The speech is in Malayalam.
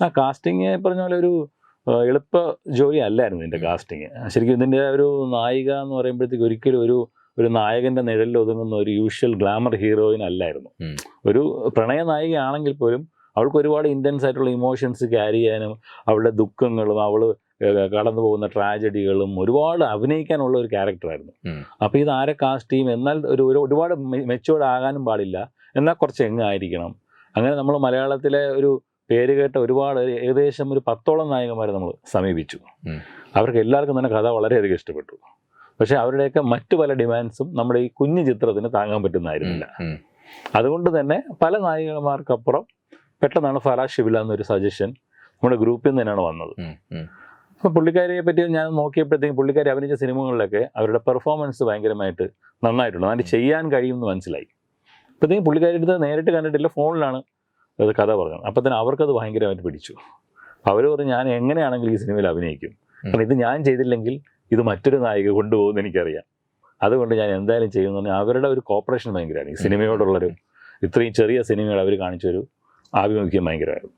ആ കാസ്റ്റിംഗ് പറഞ്ഞ പോലെ ഒരു എളുപ്പ ജോലി അല്ലായിരുന്നു ഇതിന്റെ കാസ്റ്റിംഗ് ശരിക്കും ഇതിന്റെ ഒരു നായിക എന്ന് പറയുമ്പോഴത്തേക്ക് ഒരിക്കലും ഒരു ഒരു നായകന്റെ നിഴലിൽ ഒതുങ്ങുന്ന ഒരു യൂഷ്വൽ ഗ്ലാമർ ഹീറോയിൻ അല്ലായിരുന്നു. ഒരു പ്രണയ നായികയാണെങ്കിൽ പോലും അവൾക്ക് ഒരുപാട് ഇന്റൻസ് ആയിട്ടുള്ള ഇമോഷൻസ് ക്യാരി ചെയ്യാനും അവളുടെ ദുഃഖങ്ങളും അവൾ കടന്നു പോകുന്ന ട്രാജഡികളും ഒരുപാട് അഭിനയിക്കാനുള്ള ഒരു ക്യാരക്ടറായിരുന്നു. അപ്പോൾ ഇത് ആരെ കാസ്റ്റ് ചെയ്യും? എന്നാൽ ഒരു ഒരു ഒരുപാട് മെച്ചുവേർഡ് ആകാനും പാടില്ല. എന്നാൽ കുറച്ച് എങ്ങായിരിക്കണം അങ്ങനെ നമ്മൾ മലയാളത്തിലെ ഒരു പേര് കേട്ട ഒരുപാട് ഏകദേശം ഒരു പത്തോളം നായകന്മാരെ നമ്മൾ സമീപിച്ചു. അവർക്ക് എല്ലാവർക്കും തന്നെ കഥ വളരെയധികം ഇഷ്ടപ്പെട്ടു പക്ഷേ അവരുടെയൊക്കെ മറ്റു പല ഡിമാൻഡ്സും നമ്മുടെ ഈ കുഞ്ഞു ചിത്രത്തിന് താങ്ങാൻ പറ്റുന്നതായിരുന്നില്ല അതുകൊണ്ട് തന്നെ പല നായികമാർക്കപ്പുറം പെട്ടെന്നാണ് ഫലാ ഷിബില എന്നൊരു സജഷൻ നമ്മുടെ ഗ്രൂപ്പിൽ നിന്ന് തന്നെയാണ് വന്നത്. ഉം. പുള്ളിക്കാരിയെ പറ്റി ഞാൻ നോക്കിയപ്പോഴത്തേക്കും പുള്ളിക്കാരി അഭിനയിച്ച സിനിമകളിലൊക്കെ അവരുടെ പെർഫോമൻസ് ഭയങ്കരമായിട്ട് നന്നായിട്ടുണ്ട് അതിന് ചെയ്യാൻ കഴിയുമെന്ന് മനസ്സിലായി അപ്പോഴത്തേക്കും പുള്ളിക്കാരി അടുത്ത് നേരിട്ട് കണ്ടിട്ടില്ല ഫോണിലാണ് അത് കഥ പറഞ്ഞു അപ്പം തന്നെ അവർക്കത് ഭയങ്കരമായിട്ട് പിടിച്ചു. അവർ പറഞ്ഞു ഞാൻ എങ്ങനെയാണെങ്കിലും ഈ സിനിമയിൽ അഭിനയിക്കും. കാരണം ഇത് ഞാൻ ചെയ്തില്ലെങ്കിൽ ഇത് മറ്റൊരു നായിക കൊണ്ടുപോകുമെന്ന് എനിക്കറിയാം. അതുകൊണ്ട് ഞാൻ എന്തായാലും ചെയ്യുമെന്ന് പറഞ്ഞാൽ അവരുടെ ഒരു കോപ്പറേഷൻ ഭയങ്കരമാണ് ഈ സിനിമയോടുള്ളൊരു ഇത്രയും ചെറിയ സിനിമകൾ അവർ കാണിച്ചൊരു ആഭിമുഖ്യം ഭയങ്കരമായിരുന്നു.